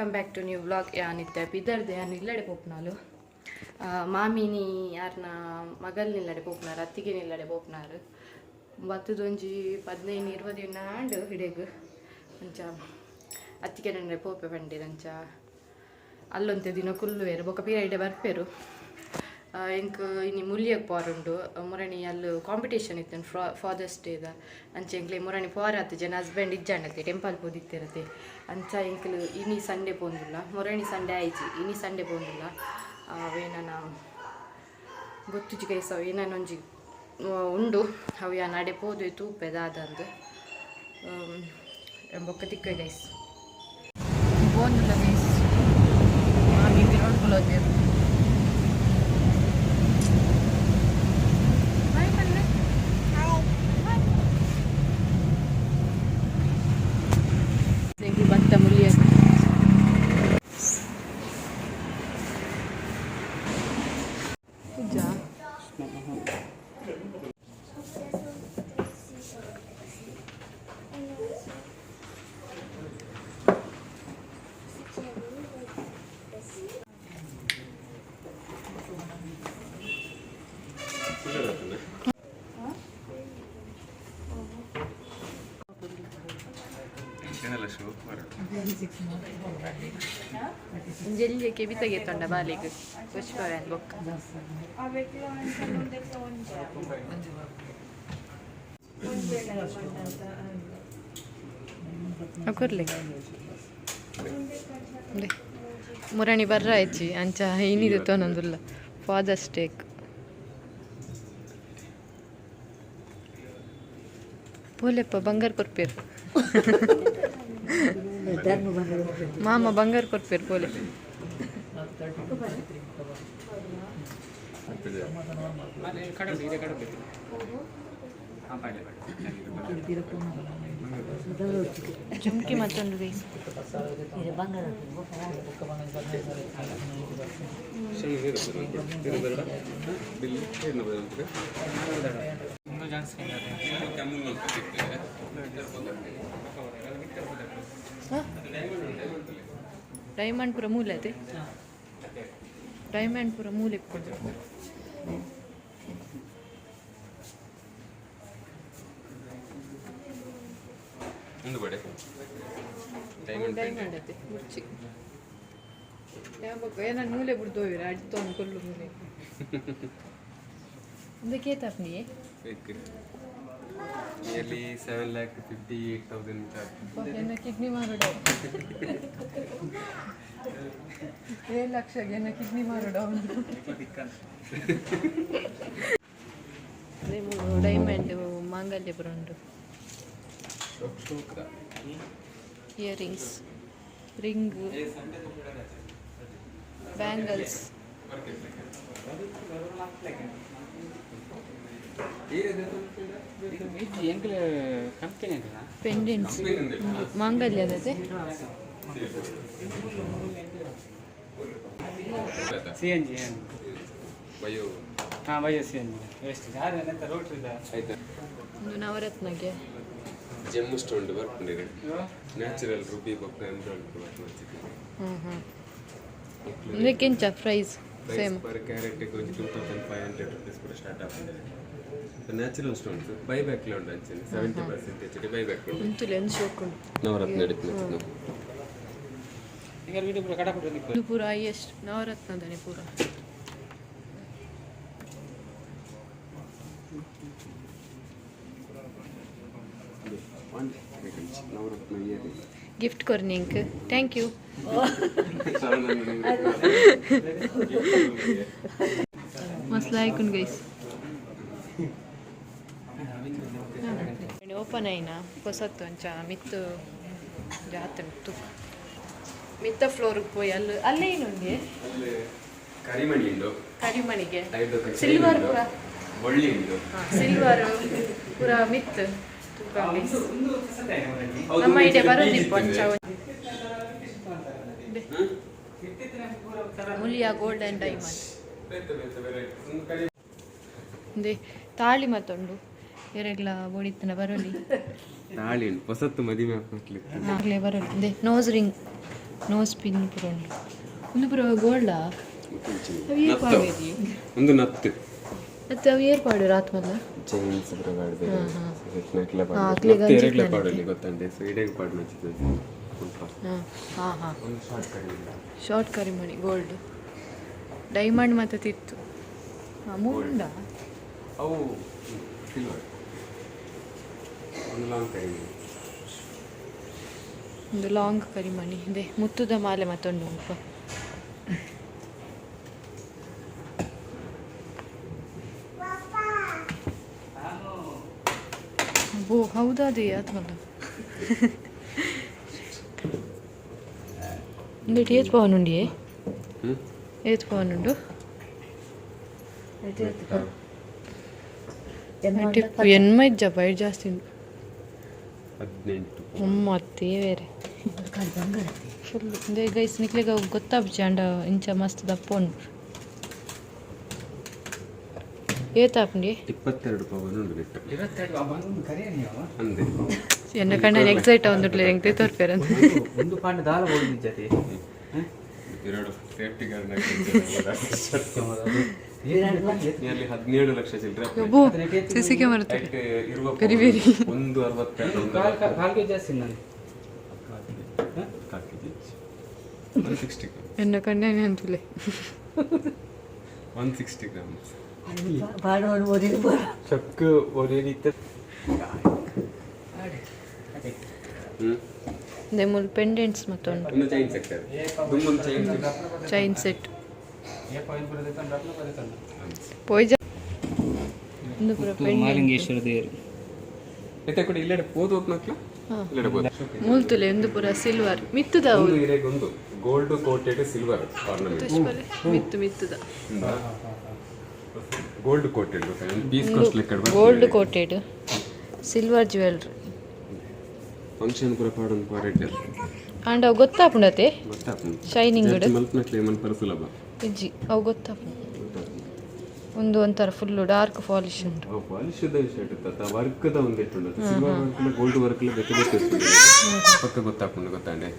Welcome back to new vlog ಯಾನಿತ್ತೆ ಬಿದ್ದರ್ದೆ ಯಾನ್ ಇಲ್ಲಡೆ ಪೋಪ್ನಾಲು? ಮಾಮಿನಿ ಯಾರನ್ನ ಮಗಲ್ ನಿಲ್ಲಡೆ ಪೋಪ್ನಾರು, ಅತ್ತಿಗೆ ನಿಲ್ಲಡೆ ಪೋಪ್ನಾರು. ಬತ್ತದೊಂಜಿ ಪದಿನೈದು ಇರುವದು ದಿನ ಆಂಡ್ ಹಿಡೆಗ್. ಅಂಚ ಅತ್ತಿಗೆ ನಂಡೆ ಪೋಪೆ ಬಂಡಿರ್ ಅಂಚ ಅಲ್ಲೊಂತೆ ದಿನ ಕುಲ್ಲು ಬೇರು ಬೊಕ ಪೀರಿಯಡ್ ಬರ್ಪೇರು. ಎಂಕ್ ಇನಿ ಮುಲ್ಲಿಯಗ್ ಪಾರುಂಡು, ಮುರಣಿ ಅಲ್ಲಿ ಕಾಂಪಿಟೇಷನ್ ಇತ್ತು ಫಾದರ್ಸ್ ಡೇದ ಅಂಚೆ ಎಂಕ್ಲೆ ಮುರಣಿ ಪಾರಾತ್ ಜನ ಹಸ್ಬೆಂಡ್ ಇಜ್ಜಾಣತ್ತೆ ಟೆಂಪಲ್ ಪೋದಿತ್ತಿರತ್ತೆ ಅಂಚ ಎಂಕ್ಲು ಇನಿ ಸಂಡೆ ಪೋಂದುಲ್ಲ, ಮುರಣಿ ಸಂಡೆ ಆಯ್ತು, ಇನಿ ಸಂಡೆ ಪೋಂದುಲ್ಲ. ಅವೇನ ಗೊತ್ತುಜಿ ಕೈಸ ಏನೊಂಜಿ ಉಂಡು. ಅವು ಯಾ ನಡೆ ಪೋದು ತೂಪೆದಾದಂದು ಬೊಕ್ಕ ತಿಕ್ಕ ಗೈಸ್ ಪೋಂದಿಲ್ಲ ಗೈಸ್ ಮಾಮಿ ನೋಡ್ಕೊಳ್ಳೋದು ಜೆಲ್ಲಿಯ ಕೆಬಿತಗೆ ತೊಂಡ ಬಾಲಿಗೆ. ಪುಷ್ಪವ್ಯಾನ್ ಬೊಕ್ಕ ಕೊರ್ಲಿ ಮುರಣಿ ಬರ್ರ ಆಯ್ಚಿ. ಅಂಚ ಏನಿದೆ ತೋನೊಂದುಲ್ಲ ಫಾದರ್ಸ್ ಡೇಕ್ ಪೋಲೆಪ್ಪ ಬಂಗಾರ ಕೊರ್ಪೇರು ಮಾಮ ಬಂಗಾರ ಕೊರ್ಪೇರು ಪೋಲೆ ಜುಮ್ಕಿ ಮತ್ತೊಂದು ರೈಸ್ ಡೈಮಂಡ್ ಪುರ ಮೂಲೆ ಅದೇ ಡೈಮಂಡ್ ಪುರ ಮೂಲೆ ಇಟ್ಕೊಂಡು ಡೈಮಂಡ್ ಅದೇ ಮುಚ್ಚಿ ಯಾವಾಗ ಏನ ಮೂಲೆ ಬಿಡ್ದೋವಿರ ಅಡ್ತೋನು ಕೊಲ್ಲು ಮೂಲೆ ಇದಕ್ಕೆ ತಪ್ಪನಿ nearly seven lakh fifty eight thousand kidney ಮಾರುಡ. ಏಳು ಲಕ್ಷಗೆ ಏನ ಕಿಡ್ನಿ ಮಾರೋಡ ಡೈಮಂಡ್ ಮಾಂಗಲ್ಯ brand earrings ring bangles pendants ಮಾಂಗಲ್ಯದತೆ C N G ಬಯೋ ಹಾಂ ಬಯೋ ಸಿ ಎನ್ ಜಿ ಎಷ್ಟು ಯಾರು ಎಂತ ರೋಟ್ರಿ ಇದೆ? ಆಯ್ತಾ. ಒಂದು ನವರತ್ನಗೆ. ಜಮ್ಮು ಸ್ಟೋನ್ ಬರ್ಕೊಂಡಿರಿ ನ್ಯಾಚುರಲ್ ರುಬಿ ವರ್ಕ್ ಹ್ಞೂ ಹ್ಞೂ ಅಂದರೆ ಕೆಂಚ price same per ಕ್ಯಾರೆಟ್ಗೆ two thousand five hundred rupees ಕೂಡ ಸ್ಟಾರ್ಟ್ ಆಗ್ತದೆ ನ್ಯಾಚುರಲ್ ಸ್ಟೋನ್ಸ್ ಬೈ ಬ್ಯಾಕ್ ಉಂಟು ಅಂಚನೆ ಸೆವೆಂಟಿ ಪರ್ಸೆಂಟೇಜ್ ಹೆಚ್ಚು ಬೈ ಬ್ಯಾಕ್ ಉಂಟು. ಉಂತುಲೆ ಲೆನ್ಸ್ ಹೋಗ್ಕೊಂಡು ನವರತ್ನ ನಡೀತು ಈಗ ವೀಡಿಯೋ ಪೂರ ಕಡಪಟ್ಟು ನಿಕ್ಕು ಇದು ಪೂರ ಪೂರ. ನವರತ್ನ ಇಯರ್ ಗಿಫ್ಟ್ ಕೊರ್ನಿಂಕ್ ಥ್ಯಾಂಕ್ ಯು ಮಸ್ತ್ ಗೈಸ್ ಓಪನ್ అయినా ಹೊಸತ್ತು ಅಂಚ ಮಿತ್ತು ಜಾತ್ರೆ ಮಿತ್ತು ಮಿತ್ತ ಫ್ಲೋರ್ಗೆ ಪೋಯಿ ಅಲ್ಲಿ ಅಲ್ಲೇ ಇನ್ನೊಂದು ಅಲ್ಲಿ ಕರಿಮಣಿ ಉಂಟು ಕರಿಮಣಿಗೆ ಐದು ಸಿಲ್ವರ್ ಪೂರ ಬಳ್ಳಿ ಉಂಟು ಸಿಲ್ವರ್ ಪೂರ ಮಿತ್ ತೂಕ guys. ಹೌದು, ನಮ್ಮ ಒಂದು ಇಡೆ ಸಲ ಬರೋದಿಪ್ಪ ಬೀಜ ಅಂಚ ಇರ್ತದೆ. ಮುಲಿಯಾ ಗೋಲ್ಡ್ ಆ್ಯಂಡ್ ಡೈಮಂಡ್ ಬೇತೆ ಬೇತೆ ಬೇರೆ ಒಂದು ಕರಿ ಅಂದೆ ತಾಳಿ ಮತ್ತೊಂಡು ಎರೆಗ್ಲಾ ಓಡಿತ್ತನ ಬರೋಲಿ. ನಾಳೆ ಹೊಸತ್ತು ಮದುವೆ ಹಾಕ್ಲಿಕ್ಕೆ ಆಗಲೇ ಬರೋಲಿ. ನೋಸ್ ರಿಂಗ್ ನೋಸ್ ಪಿನ್ ಪುರೋಂಡು ಒಂದು. ಪುರ ಗೋಲ್ಡಾ ಒಂದು ನತ್ತು. ಅವು ಏರ್ಪಾಡು ಚೈನ್ಸ್ ಪಾಡು ತೆರೆಗ್ಲೆ ಪಾಡಲಿ ಹಾಂ ಹಾಂ ಶಾರ್ಟ್ ಕರಿಮಣಿ ಗೋಲ್ಡ್ ಡೈಮಂಡ್ ಮತ್ತೆ ತಿತ್ತು. ಮೂಂಡ? ಅವು ಸಿಲ್ವರ್ ಒಂದು ಲಾಂಗ್ ಕರಿಮಣಿ ಒಂದು ಲಾಂಗ್ ಇದೆ. ಮುತ್ತುದ ಮಾಲೆ ಮತ್ತೊಂದು ಉಂಟು. ಓ ಹೌದಾದಿ ಆತ್ಮಲ್ಲ ఇందుటి ఏది పవన్ ఉండి ఏది పవన్ ఉండు ఎన్మైజ్ జా బయట జాస్తి ಹದಿನೆಂಟು ಅಮ್ಮ ಅತ್ತೆ ಬೇರೆ. ಫುಲ್ ಇದೇ ಗೈಸ್ ನಿಕ್ಲಿಗೆ ಗೊತ್ತಾಗ ಅಂಡ ಇಂಚ ಮಸ್ತ್ ದಪ್ಪ ಉಂಟು. ಏತಾಪ್ನಿ ಇಪ್ಪತ್ತೆರಡು ಪವನ್ ಬಿಟ್ಟು ಅಂದೆ ಎನ್ನ ಕಣ್ಣ ಎಕ್ಸೈಟ್ ಆಗುಂದುಟ್ಲೆ ಹೆಂಗೆ. ತೋರ್ಪೇರ ಒಂದು ಪಾಂಡ ದಾಲ ಹೋಗಿ ಜೊತೆ ಎರಡು ಸೇಫ್ಟಿ ಗಾರ್ಡ್ ನಿಯರ್ಲಿ ಹದಿನೇಳು ಲಕ್ಷ ಚಿಲ್ಲರೆ ಸಿಸಿ ಇರುವ ಒಂದು ಅರವತ್ತೆರಡು ಕಾಲ್ಗೆ ಜಾಸ್ತಿ ನಾನು ಒನ್ ಸಿಕ್ಸ್ಟಿ ಗ್ರಾಮ್ ಎನ್ನ ಕಣ್ಣೆ ನೆನಪಿಲ್ಲ ಒನ್ ಸಿಕ್ಸ್ಟಿ ಗ್ರಾಮ್ ಮುಲ್ ಪೆಂಡೆಂಟ್ಸ್ ಮತ್ತೊಂದು. ಚೈನ್ ಸೆಟ್ ಚೈನ್ ಸೆಟ್ ಪೋಯ್ಜ ಮಾಲಿಂಗೇಶ್ವರ ದೇವರು. ಮತ್ತೆ ಕೂಡ ಇಲ್ಲೆಡೆ ಪೋದು ಹೋಗ್ನಕ್ಲ ಇಲ್ಲೆಡೆ ಪೋದು. ಮೂಲ್ತುಲೆ ಒಂದು ಪುರ ಸಿಲ್ವರ್. ಮಿತ್ತುದ ಒಂದು ಗೋಲ್ಡ್ ಕೋಟೆಡ್ ಸಿಲ್ವರ್ ಆರ್ನಮೆಂಟ್ ಮಿತ್ತು ಮಿತ್ತುದ. ಗೋಲ್ಡ್ ಕೋಟೆಡ್ ಪೀಸ್ ಕಾಸ್ಟ್ ಲೆಕ್ಕ gold coated silver jewellery. Function ಪೂರ ಪಾಡೊಂದು ಪಾರೆಡ್ ಆಂಡ ಅವು ಗೊತ್ತಾಪುಂಡತೆ ಗೊತ್ತಾಗ್ತದೆ ಶೈನಿಂಗ್ ಮಲ್ಪನಕ್ಲೆ ಸುಲಭ ಇಜ್ಜಿ ಅವು ಗೊತ್ತಾಪುಂಡು ಒಂದು ಒಂಥರ ಫುಲ್ ಡಾರ್ಕ್ ಪಾಲಿಶ್ ಉಂಟು. ಅವು ಪಾಲಿಶದ ವರ್ಕ್ ವರ್ಕ್ದ ಒಂದು ಇಟ್ಟುಂಡು ಸಿಲ್ವರ್ ವರ್ಕ್ ಗೋಲ್ಡ್ ವರ್ಕ್ ಬೇಕು ಬೇಕೆ ಪಕ್ಕ ಗೊತ್ತಾಕೊಂಡು ಗೊತ್ತಾಂಡೆ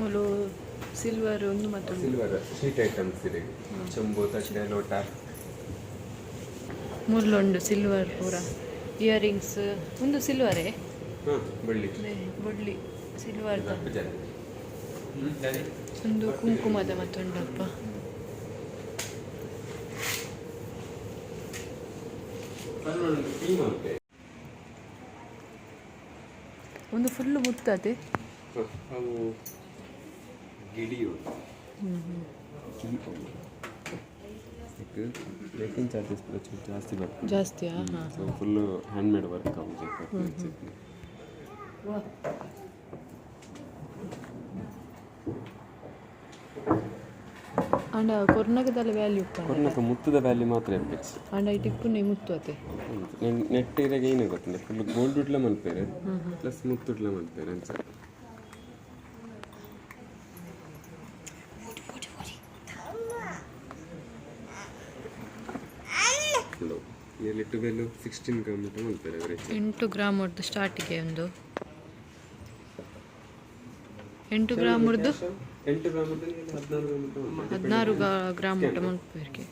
ಮೊಲು ಸಿಲ್ವರ್ ಒಂದು ಮತ್ತು ಸಿಲ್ವರ್ ಶೀಟ್ ಐಟಮ್ಸ್ ಇದೆ. ಚಂಬು ತಟ್ಟೆ ಲೋಟ. ಮುರ್ಲೊಂಡು ಸಿಲ್ವರ್ ಪೂರ. ಇಯರಿಂಗ್ಸ್ ಒಂದು ಸಿಲ್ವರೇ ಬಡ್ಲಿ ಸಿಲ್ವರ್ದ ಒಂದು ಕುಂಕುಮದ ಮತ್ತೊಂಡಪ್ಪ ಒಂದು ಫುಲ್ ಮುತ್ತದೆ ಹ್ಞೂ ಹ್ಞೂ ಮೇಕಿಂಗ್ ಚಾರ್ಜಸ್ ಜಾಸ್ತಿ ಬರ್ತದೆ ಜಾಸ್ತಿಯಾ ಹಾಂ so full hand made work ಆಗುತ್ತೆ ಅಂಡ ಕೊರ್ನಗದಲ್ಲಿ ವ್ಯಾಲ್ಯೂ ಉಪ್ಪಂಡ ಕೊರ್ನಕ ಮುತ್ತದ ವ್ಯಾಲ್ಯೂ ಮಾತ್ರ ಇರ್ಬೇಕು ಅಂಡ ಈ ಟಿಪ್ಪು ಮುತ್ತು ಅತೆ ನೆಟ್ ಇರಾಗ ಏನು ಗೊತ್ತಿಲ್ಲ ಫುಲ್ ಗೋಲ್ಡ್ ಉಡ್ಲ ಮಲ್ಪೇರೆ ಪ್ಲಸ್ ಮುತ್ತುಡ್ಲ ಮಲ್ಪೇರೆ ಅಂತ ನಿಯರ್ಲಿ ಟ್ವೆಲ್ ಸಿಕ್ಸ್ಟೀನ್ ಗ್ರಾಮ್ ಮಟ್ಟ ಮಾಡ್ತಾರೆ ಅವರೇಜ್ ಎಂಟು ಗ್ರಾಮ್ ಹೊಡೆದು ಸ್ಟಾರ್ಟಿಗೆ ಒಂದು. ಎಂಟು ಗ್ರಾಮ್ ಹೊಡೆದು ಎಂಟು ಗ್ರಾಮ್ ಹದಿನಾರು ಗ್ರಾಮ್ ಮಟ್ಟ ಮಲ್ಪೇರೆ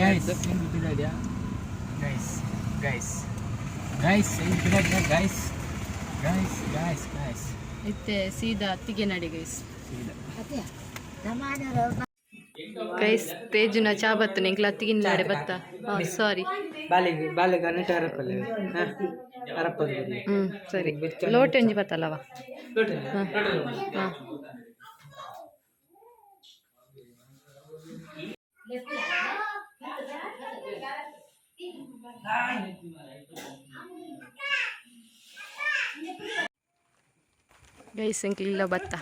guys guys guys guys guys guys guys guys guys ಇತ್ತೆ ಸೀದಾ ಅತ್ತಿಗೆ ನಡಿ ಗೈಸ್ ಗೈಸ್ ತೇಜುನ ಚಾ ಬತ್ತು ನಿಂಕ್ಲ ಅತ್ತಿಗೆ ನಡೆ ಬತ್ತ? ಸಾರಿ ಬಾಲಿಗೆ ಬಾಲಿಗೆ ಅನ್ನಿಟ್ಟು ಹರಪ್ಪಲ್ಲ. ಹರಪ್ಪದ ಹ್ಞೂ ಸರಿ. ಲೋಟ್ ಎಂಜಿ ಬತ್ತಲ್ಲವ ಹಾಂ. ಗೈಸ್ ಎಂಕ್ಲಿಲ್ಲ ಬತ್ತ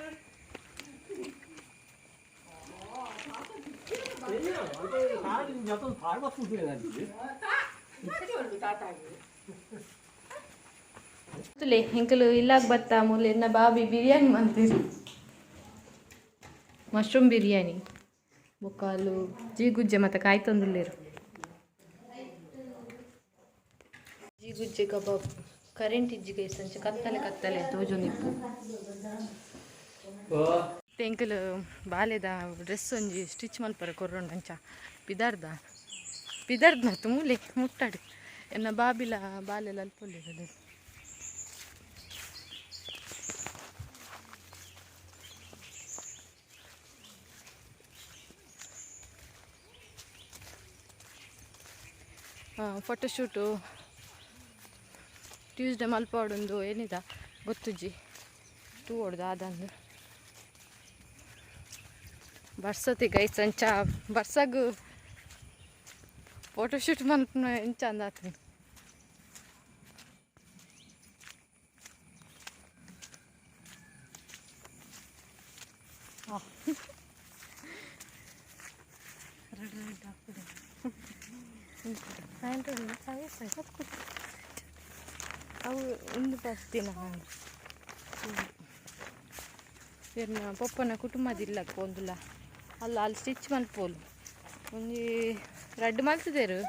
ತುಲೆ ಇಂಕಲು ಇಲ್ಲಾಗ ಬತ್ತ ಮೂಲೆ ಎನ್ನ ಬಾಬಿ ಬಿರಿಯಾನಿ ಮಾಡ್ತೀರಿ ಮಶ್ರೂಮ್ ಬಿರಿಯಾನಿ ಬೊಕ್ಕಾಲು ಜೀಗುಜ್ಜೆ ಮತ್ತು ಕಾಯಿ ತಂದುಲ್ಲೇರು ಜೀಗುಜ್ಜೆ ಕಬಾಬ್ ಕರೆಂಟ್ ಇಜ್ಜಿಗೆ ಸಂಚ ಕತ್ತಲೆ ಕತ್ತಲೆ ತೋಜೊಂದಿಪ್ಪು ತೆಂಕಲು ಬಾಲೆದ ಡ್ರೆಸ್ ಒಂಜಿ ಸ್ಟಿಚ್ ಮಲ್ಪರ ಕೊರ್ರೊಂಡಂಚ ಪಿದಾರ್ದ ಪಿದಾರ್ದ ನತ್ತು ಮೂಲೆ ಮುಟ್ಟಾಡಿ. ಎನ್ನ ಬಾಬಿಲ ಬಾಲೆಲ ಅಲ್ಪೊಲ್ಲೆದು ಫೋಟೋಶೂಟು ಟ್ಯೂಸ್ಡೇ ಮಲ್ಪಾಡೊಂದು ಏನಿದ? ಗೊತ್ತುಜ್ಜಿ ಟೂ ಹೊಡ್ದು ಆದಂದು. ಬರ್ಸತಿ ಗೈ ಸಂಚ ಬರ್ಸಾಗ ಫೋಟೋಶೂಟ್ ಮಲ್ಪನ ಎಂಚ ಅಂದಾತ್ರಿ ಅವು ಒಂದು ಬರ್ತೀನ ಎನ್ನ ಪಪ್ಪನ ಕುಟುಂಬದಿಲ್ಲ ಪೋಂದುಲ ಅಲ್ಲ, ಅಲ್ಲಿ ಸ್ಟಿಚ್ ಮಲ್ಪೋಲು. ಒಂಜಿ ರೆಡ್ ಮಲ್ತಿದೇರು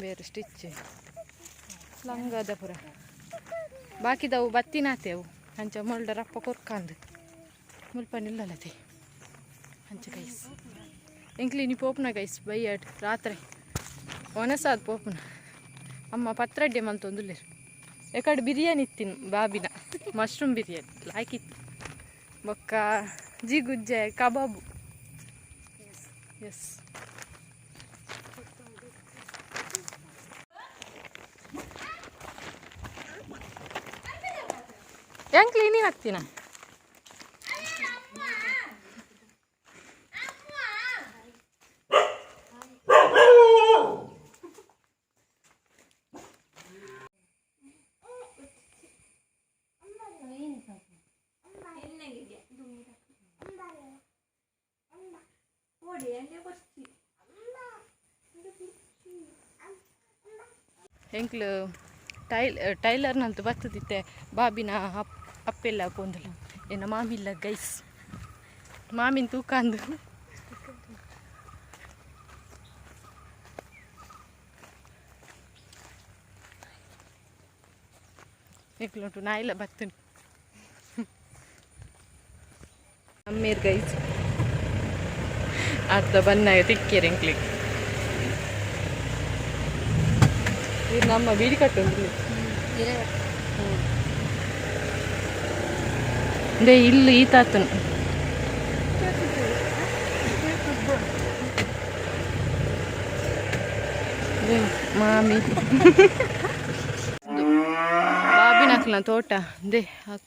ಬೇರೆ ಸ್ಟಿಚ್ ಲಂಗದ ಪುರ. ಬಾಕಿದವು ಬತ್ತಿನಾತೆವು ಅಂಚ ಮೊಲ್ಡ ರಪ್ಪ ಕೊರ್ಕಂದು. ಮುಲ್ಪ ನಿಲ್ಲಲತೆ ಅಂಚ ಗೈಸ್. ಎಂಕ್ಲಿ ನೀ ಪೋಪುನ ಗೈಸ್, ಬೈಯಾಡ್. ರಾತ್ರಿ. ಒನಸಾದ ಪೋಪುನ. ಅಮ್ಮ ಪತ್ರಡ್ಡೆ ಮಂತೊಂದುಲ್ಲೇರು ಎಕಡೆ ಬಿರಿಯಾನಿ ಇತ್ತಿನ ಬಾಬಿನ. ಮಶ್ರೂಮ್ ಬಿರಿಯಾನಿ. ಲಾಯ್ಕಿತ್ತು ಬೊಕ್ಕ ಜಿಗುಜ್ಜೆ ಕಬಾಬು. ಎಸ್ ಹೆಂಗ್ ಕ್ಲೀನಿಂಗ್ ಹಾಕ್ತೀನ ಎಂಕ್ಲು ಟೈಲ್ ಟೈಲರ್ನಂತೂ ಬರ್ತದಿತ್ತೆ. ಬಾಬಿನ ಅಪ್, ಅಪ್ಪೆಲ್ಲ ಪೋಂದಲ್ಲ ಏನ ಮಾಮಿಲ್ಲ ಗೈಸ್ ಮಾಮಿನ ತೂಕ ಅಂದು. ಎಂಕ್ಲುಂಟು ನಾ ಇಲ್ಲ ಬರ್ತೇನೆ ಅಮ್ಮೀರ್ ಗೈಸ್ ಅರ್ಧ ಬನ್ನ ತಿಕ್ಕೇರಿ ಎಂಕ್ಲಿಗೆ ಇದು ನಮ್ಮ ಬೀಡಿ ಕಟ್ಟುಂಡು ದೇ ಇಲ್ಲಿ ಈ ತಾತನು ಮಾಮಿ ಬಾಬಿನ ಹಾಕ್ಲ ತೋಟ ದೇ ಹಾಕ್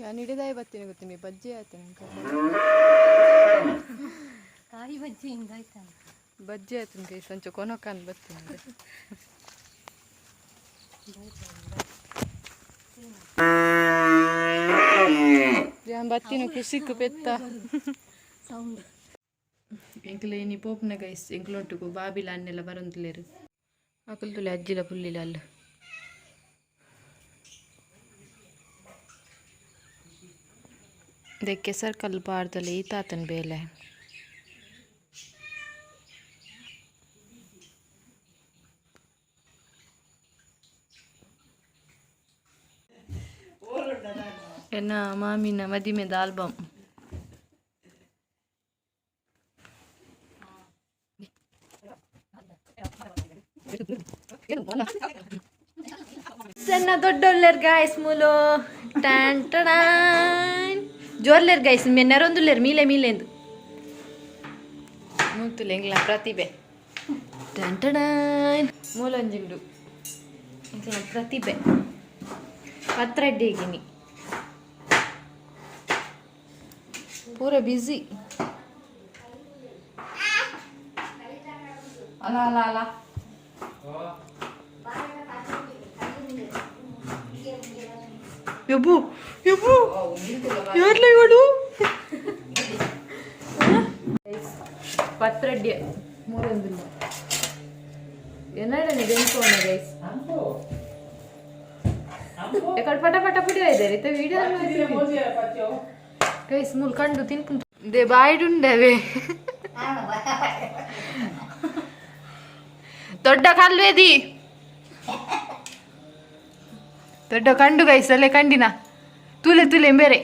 ಯಾನ್ ನಿಡಿದಾಯಿ ಬರ್ತೀನಿ ಗೊತ್ತೀನಿ ಬಜ್ಜಿ ಆಯ್ತಾನೆ ಕಾಯಿ ಬಜ್ಜಿ ಹಿಂಗಾಯ್ತಾನೆ ಬಜ್ಜಿ ಆಯ್ತು ಈ ಸಂಚು ಕೊನೊಕ್ಕನ್ ಬರ್ತೀನಿ ಬರ್ತೀನಿ ಖುಷಿಕ್ಕು ಪೆತ್ತ ಸೌಂಡ್ ಎಂಕಲ ಇನಿ ಪೋಪ್ನ ಗೈಸ್ ಎಂಕಲೊಟ್ಟುಗು ಬಾಬಿಲ ಅನ್ನೆಲ್ಲ ಬರಂತಲೇರು ಅಕಲ್ತುಲೆ ಅಜ್ಜಿಲ ಪುಲ್ಲಿಲ ಅಲ್ಲ ದೆ ಕೆಸರ್ ಕಲ್ಲು ಪಾಡ್ದಲೆ ಈ ತಾತನ ಬೇಲೆ ಎನ್ನ ಮಾಮಿನ ಮದಿಮೆದ ಆಲ್ಬಮ್ ಸಣ್ಣ ದೊಡ್ಡೊಲ್ಲೆರ್ ಗಾಯ್ಸ್ ಮೂಲು ಟ್ಯಾನ್ ಟಡಾನ್ ಜೋರ್ಲೆರ್ ಗೈಸ್ ನೆರೊಂದುಲ್ಲೆರ್ ಮೀಲೆ ಮೀಲೆಂದು ಮೂತುಲೆಂಗ್ಲ ಪ್ರತಿಭೆ. ಮೂಲೊಂಜಿಂಡು ಎಂಗ್ಲ ಪ್ರತಿಭೆ. ಪತ್ರಡ್ಡಿಗಿನಿ ಪೂರ ಬ್ಯುಸಿ ಅಲ್ಲ ಅಲ್ಲ ಅಲ್ಲ. ಯಬ್ಬು ಯಬ್ಬು ಯಾರ್ಲ ಇವಳು? ಪತ್ರಡ್ಯ ಮೂರೊಂದಿಲ್ಲ. ಎನ್ನಡನೆ ಬೆಂಕೋಣ ಗೈಸ್ ಎಕಡೆ ಪಟ ಪಟ ಪುಡಿ ಇದೆ ಇತ್ತ ವಿಡಿಯೋ ಗೈಸ್ ಮುಲ್ಕಂಡು ತಿನ್ಕೊಂಡು ದೇ ಬಾಯಿಡುಂಡವೆ. ದೊಡ್ಡ ಕಲ್ವೇದಿ. ದೊಡ್ಡ ಕಂಡು ಗೈಸ್ ಅಲ್ಲೇ ಕಂಡಿನ? ತುಲೆ ತುಲೆ ಬೇರೆ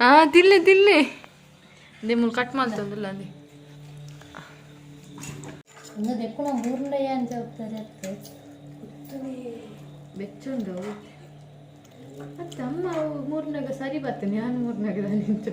ಹಾ ತಿಲ್ಲೆ ತಿಲ್ಲೆ ನಿಮ್ಮನ್ನು ಕಟ್ ಮಾಡ್ತಂದಿಲ್ಲ ಅಲ್ಲಿ ಅಂತ ಹೋಗ್ತಾರೆ ಅತ್ತೆ. ಬೆಚ್ಚುಂಡು ಮತ್ತೆ ಅಮ್ಮ ಮೂರ್ನಾಗ ಸರಿ ಬರ್ತೇನೆ ನಾನು ಮೂರ್ನಾಗ ನಿಂತು.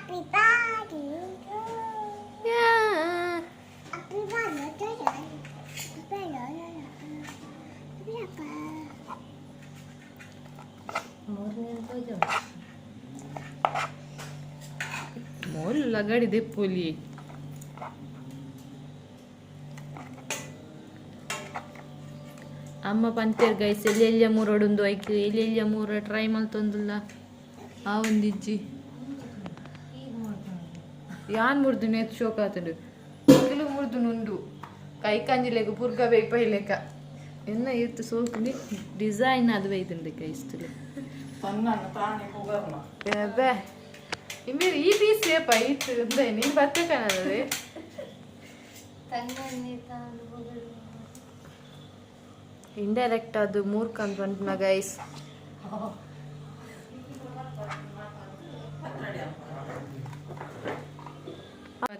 ಲಗಾಡಿದೆ ಪೋಲಿ. ಅಮ್ಮ ಪಂತೇರ್ ಗೈಸ್ ಎಲ್ಲೆಲ್ಲ ಮೂರೊಡೊಂದು ಎಲ್ಲಿ ಎಲ್ಲೆಲ್ಲ ಮೂರ ಟ್ರೈ ಮಲ್ತೊಂದುಲ್ಲ ಆ ಒಂದಿಜ್ಜಿ ಯಾನ್ ಮುರ್ದು ನೆತ್ ಶೋಕ ಆತಡು? ಮಕ್ಕಳು ಮುರ್ದು ನುಂಡು. ಕೈ ಕಂಜಿಲೆಗ ಪುರ್ಗ ಬೇಯ್ಪೈಲೆಕ ಎನ್ನ ಇತ್ತು ಸೋಕುಂಡಿ ಡಿಸೈನ್ ಅದು ಬೈತುಂಡು ಕೈಸ್ತುಲೆ ಬೇ ಇಮೇಲೆ ಈ ಪೀಸ್ ಸೇಪ ಇತ್ತು ಅಂದೆ ನೀನು ಹೋಗಲು ಇಂಡೈರೆಕ್ಟ್ ಅದು ಮೂರ್ ಕಂತ ಗೈಸ್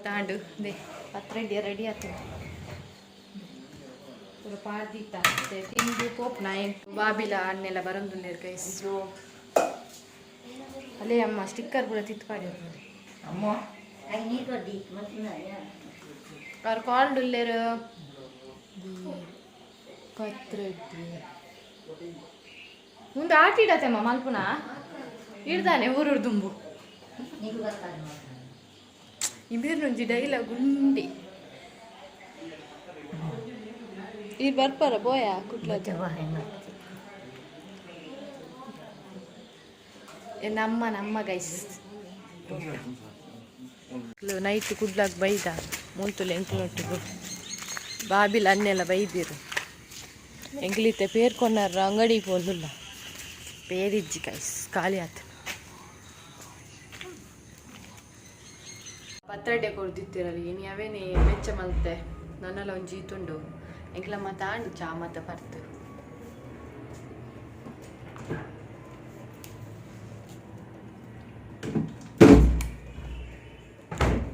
ತಾಂಡು ದೇ. ಪತ್ರ ರೆಡಿ ಆಗ್ತದೆ ಪಾರ್ದಿತ್ತ ತಿಂದು ಪೋಪ್ನ ಏನು ಬಾಬಿಲ ಹಣ್ಣೆಲ್ಲ ಬರಂದು ಗೈಸ್ ಅಲ್ಲೇ ಅಮ್ಮ ಸ್ಟಿಕ್ಕರ್ ಕೂಡ ತಿತ್ತು ಪಾಡಿರ್ಬೋದು ಅವ್ರು ಕಾಲ್ಡ್ ಉಲ್ಲೇರು ಕತ್ರೆಡ್ಡಿ. ಮುಂದೆ ಆಟಿಡತೆಮ್ಮ ಮಲ್ಪುನ? ಇಡ್ದಾನೆ ಊರೂರು ದುಂಬು. ಇಬೀರ್ ನುಂಜಿ ಡೈಲ ಗುಂಡಿ ಈ ಬರ್ಪಾರ ಬೋಯ ಕುಟ್ಲ ನಮ್ಮ ನಮ್ಮ ಗೈಸ್ ನೈಟ್ ಕುಡ್ಲಾಗ ಬೈದ. ಮುಂತುಲು ಎಂಕ್ಲೊಟ್ಟಿಗೂ ಬಾಬಿಲ್ ಅನ್ನೆಲ್ಲ ಬೈದಿರು. ಎಂಗ್ಲಿತೆ ಪೇರ್ಕೊಂಡಾರ ಅಂಗಡಿಗೆ ಪೋಲುಲ್ಲ ಪೇರಿಜ್ಜಿ ಗೈಸ್ ಖಾಲಿ ಆತು. ಪತ್ರಡೆ ಕೊಡ್ದಿತ್ತಿರಲ್ಲ ಇನ್ನು ಯಾವೇನೇ ಬೆಚ್ಚ ಮಲ್ತೆ. ನನ್ನೆಲ್ಲ ಒಂದು ಜೀತುಂಡು. ಎಂಕ್ಲಮ್ಮ ತಾಂಡು ಚಾ ಮತ್ತೆ ಬರ್ತು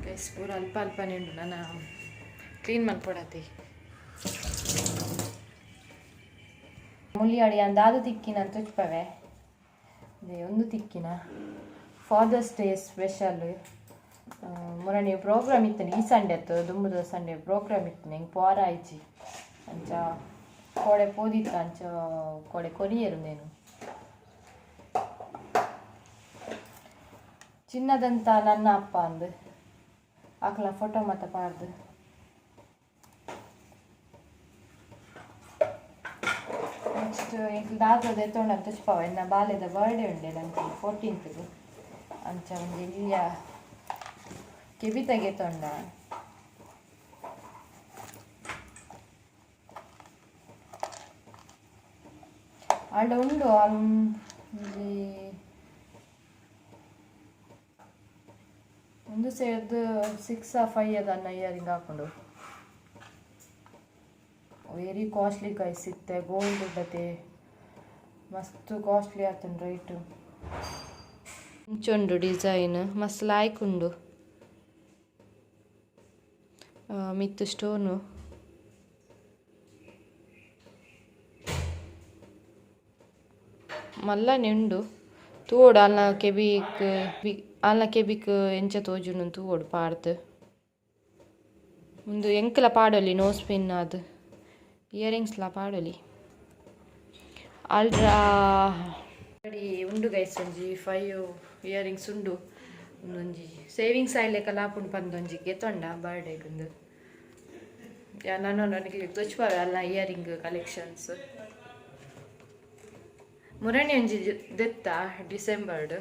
ಗೈಸ್ ಪೂರ ಅಲ್ಪ ಅಲ್ಪ ಉಂಡು ನಾನು ಕ್ಲೀನ್ ಮಾಡ್ಕೊಡತ್ತಿ. ಅಡಿ ಅಂದಾದು ತಿಕ್ಕಿನ ತುಚ್ಪವೆ ಇದೆ ಒಂದು ತಿಕ್ಕಿನ. ಫಾದರ್ಸ್ ಡೇ ಸ್ಪೆಷಲ್ ಮುರಣಿ ಪ್ರೋಗ್ರಾಮ್ ಇತ್ತು ಈ ಸಂಡೆ ಅತ್ತು, ದುಂಬುದ ಸಂಡೆ ಪ್ರೋಗ್ರಾಮ್ ಇತ್ತು, ಹೆಂಗೆ ಪೋರ ಆಯ್ಚಿ. ಅಂಚ ಕೋಡೆ ಪೋದಿತ್ತ, ಅಂಚ ಕೊಡೆ ಕೊರಿಯರು ನೇನು ಚಿನ್ನದಂತ ನನ್ನ ಅಪ್ಪ ಅಂದು. ಆಕಲ ಫೋಟೋ ಮತ್ತೆ ಪಾಡ್ದು. ನೆಕ್ಸ್ಟ್ ಎಂಕ್ ದಾದದ ಎತ್ತೊಂಡು ಅಂತ ಬಾಲ್ಯದ ಬರ್ಡೇ ಉಂಡೆ ನಂಗೆ ಫೋರ್ಟೀನ್ತ್ಗೆ ಅಂಚ ಒಂದು ಇಲ್ಲಿಯ ಕೆಬಿತಾಗೆ ತೊಂಡ ಆಂಡ ಉಂಡು, ಆಲ್ ಒಂದು ಸೇರ್ದು ಸಿಕ್ಸ್ ಫೈವ್ ಅದನ್ನ ಇಯರಿಂಗ್ ಹಾಕೊಂಡು. ವೆರಿ ಕಾಸ್ಟ್ಲಿ ಕೈ ಸಿಗ್ತೆ ಗೋಲ್ಡ್ ಇದ್ದತೆ ಮಸ್ತ್ ಕಾಸ್ಟ್ಲಿ ಆತನ ರೈಟ್ ಇಂಚುಂಡು ಡಿಸೈನ್ ಮಸ್ತ್ ಲಾಯ್ಕ್ ಉಂಡು. ಮಿತ್ ಮಿತ್ತು ಸ್ಟೋನು ಮಲ್ಲ ನಿಂಡು ತೋಡ ಅಲ್ಲ ಕೆಬಿಕ್ ಬಿ- ಅಲ್ನ ಕೆಬಿಕ್ ಎಂಚ ತೋಜುಂಡು ಓಡು ಪಾಡ್ದು ಒಂದು ಎಂಕಲ ಪಾಡೊಲಿ ನೋಸ್ ಪಿನ್ ಅದು ಇಯರಿಂಗ್ಸ್ಲ ಪಾಡೊಲಿ. ಅಲ್ಡ್ರಾ ಅಡಿ ಉಂಡು ಗೈಸ್ ಒಂಜಿ ಫೈವ್ ಇಯರಿಂಗ್ಸ್ ಉಂಡು. ಒಂದೊಂಜಿ ಸೇವಿಂಗ್ಸ್ ಆಯ್ಲೆಕ್ಕ ಲಾಪುಂಡು ಪಂದೊಂಜಿ ಗೆತ್ತೊಂಡ ಬರ್ಡೇಗೊಂದು ನಾನು ನನಗೆ ತೋಚ್ಪಾವೆ ಅಲ್ಲ ಇಯರಿಂಗ್ ಕಲೆಕ್ಷನ್ಸ್ ಮುರಣಿ ಒಂಜಿ ದೆತ್ತ ಡಿಸೆಂಬರ್ಡ್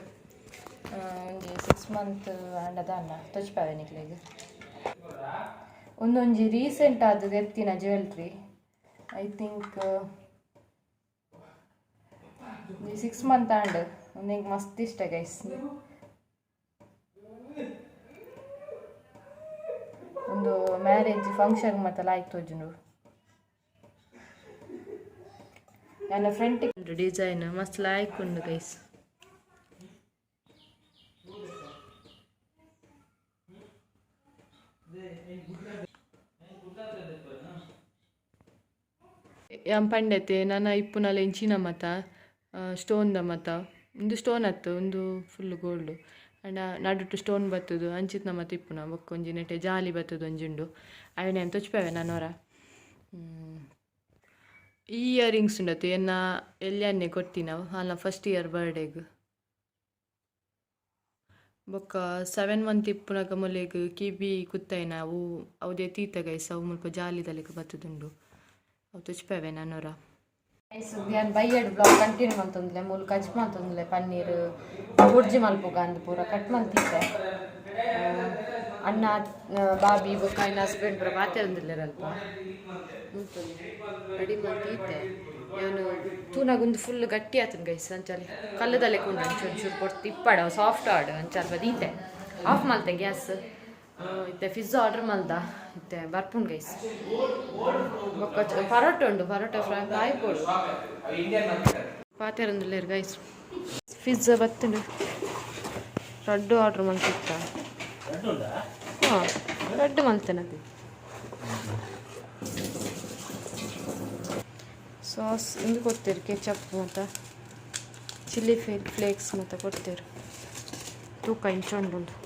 ಒಂಜಿ ಸಿಕ್ಸ್ ಮಂತ್ ಅಂಡದ ಅನ್ನ, ತೊಚ್ಪಾವೆ ನಿಕ್ಲೆಗ್. ಒಂದೊಂಜಿ ರೀಸೆಂಟ್ ಆದ ಎತ್ತಿನ jewellery I think six month and ಒಂದಿಂಗ್ ಮಸ್ತ್ ಇಷ್ಟ ಗೈಸ್ ಒಂದು ಮ್ಯಾರೇಜ್ ಫಂಕ್ಷನ್ ಮತ್ತೆ ಲಾಯ್ಕ್ ತೋಜುಂಡು ನನ್ನ ಫ್ರೆಂಡ್ ಡಿಸೈನ್ ಮಸ್ತ್ ಲಾಯ್ಕ್ ಉಂಡು ಗೈಸ್ ಯಾಂ ಪಂಡತೆ ನನ್ನ ಇಪ್ಪುನಲ ಎಂಚಿನ ಮತ ಸ್ಟೋನ್ದ ಮತ, ಒಂದು ಸ್ಟೋನ್ ಅತ್ತು ಒಂದು ಫುಲ್ ಗೋಲ್ಡ್ ಆಂಡ ನಡುಟು ಸ್ಟೋನ್ ಬತ್ತದು, ಅಂಚಿತ್ನ ಮತ ಇಪ್ಪುನ ಬೊಕ್ಕ ಒಂಜಿ ನೆಟೆ ಜಾಲಿ ಬತ್ತದು ಒಂಜುಂಡು. ಅವನೇ ಅಂತ ತೊಚ್ಪೇವೆ ನನ್ನವರ ಈ ಇಯರಿಂಗ್ಸ್ ಉಂಡತ್ತು ಎನ್ನ ಎಲ್ಲಿಯನ್ನೇ ನಾವು ಅಲ್ಲ ಫಸ್ಟ್ ಇಯರ್ ಬರ್ಡೇಗ್ ಬೊಕ್ಕ ಸೆವೆನ್ ಮಂತ್ ಇಪ್ಪುನಗ ಮೊಲೆಗ್ ಕಿಬಿ ಕುತ್ತೈನ, ಅವು, ಅವದೇ ತೀತ ಗೈಸ್, ಅವು ಮುಲ್ಪ ಜಾಲಿದಲ್ಲಿಗೆ ಬತ್ತದುಂಡು. ತುಚ್ಪೇವೆ ನನ್ನೂರ ನಾನು ಬೈಯಡ್ ಬ್ಲಾಗ್ ಕಂಟಿನ್ಯೂ ಮಂತೊಂದ್ಲೆ ಮೂಲು ಕಚ್ ಮಂತೊಂದ್ಲೆ ಪನ್ನೀರ್, ಬುರ್ಜಿ ಮಲ್ಪುಗ ಅಂದ್ ಪೂರ ಕಟ್ ಮಂತಿದ್ದೆ ಅಣ್ಣ ಬಾಬಿ ಬೊಕ್ಕ ಇನ್ನ ಹಸ್ಬೆಂಡ್ ಪೂರ ಮಾತೆ ಒಂದಿಲ್ಲರಲ್ಪ ರೆಡಿ ಮಂತಿದ್ದೆ ಇವನು ತೂನಾಗೊಂದು ಫುಲ್ ಗಟ್ಟಿ ಆತನ ಗೈಸ್ ಅಂಚಲ್ಲಿ ಕಲ್ಲದಲ್ಲೇ ಕೊಂಡು ಒಂಚೂರು ಚೂರು ಇಪ್ಪಡ ಸಾಫ್ಟ್ ಆಡ್ ಅಂಚಾಲ್ ಬದೀತೆ ಆಫ್ ಮಲ್ತೆ ಗ್ಯಾಸ್ ಇತ್ತೆ ಫಿಜ್ ಆರ್ಡರ್ ಮಲ್ದ. ಇತ್ತೆ ಬರ್ಪುಂಡು ಗೈಸ್. ಬೊಕ್ಕ ಚ- ಪರೋಟ ಉಂಡು, ಪರೋಟ ಫ್ರೈ ಕಾಯಿ ಕೊಡು ಪಾತೆರಂದುಲ್ಲೇರು ಗೈಸ್. ಪಿಜ್ಜಾ ಬತ್ತುಂಡು. ರಡ್ಡು ಆರ್ಡ್ರ್ ಮಲ್ತಿತ್ತ? ಹಾಂ, ರಡ್ಡು ಮಲ್ತೇನದು ಸಾಸ್ ಇಂದು ಕೊಡ್ತೀರಿ? ಕೆಚಪ್ ಮತ್ತು ಚಿಲ್ಲಿ ಫ್ಲೇಕ್ಸ್ ಮತ್ತು ಕೊಡ್ತೀರಿ. ತೂಕ ಇಂಚೊಂಡು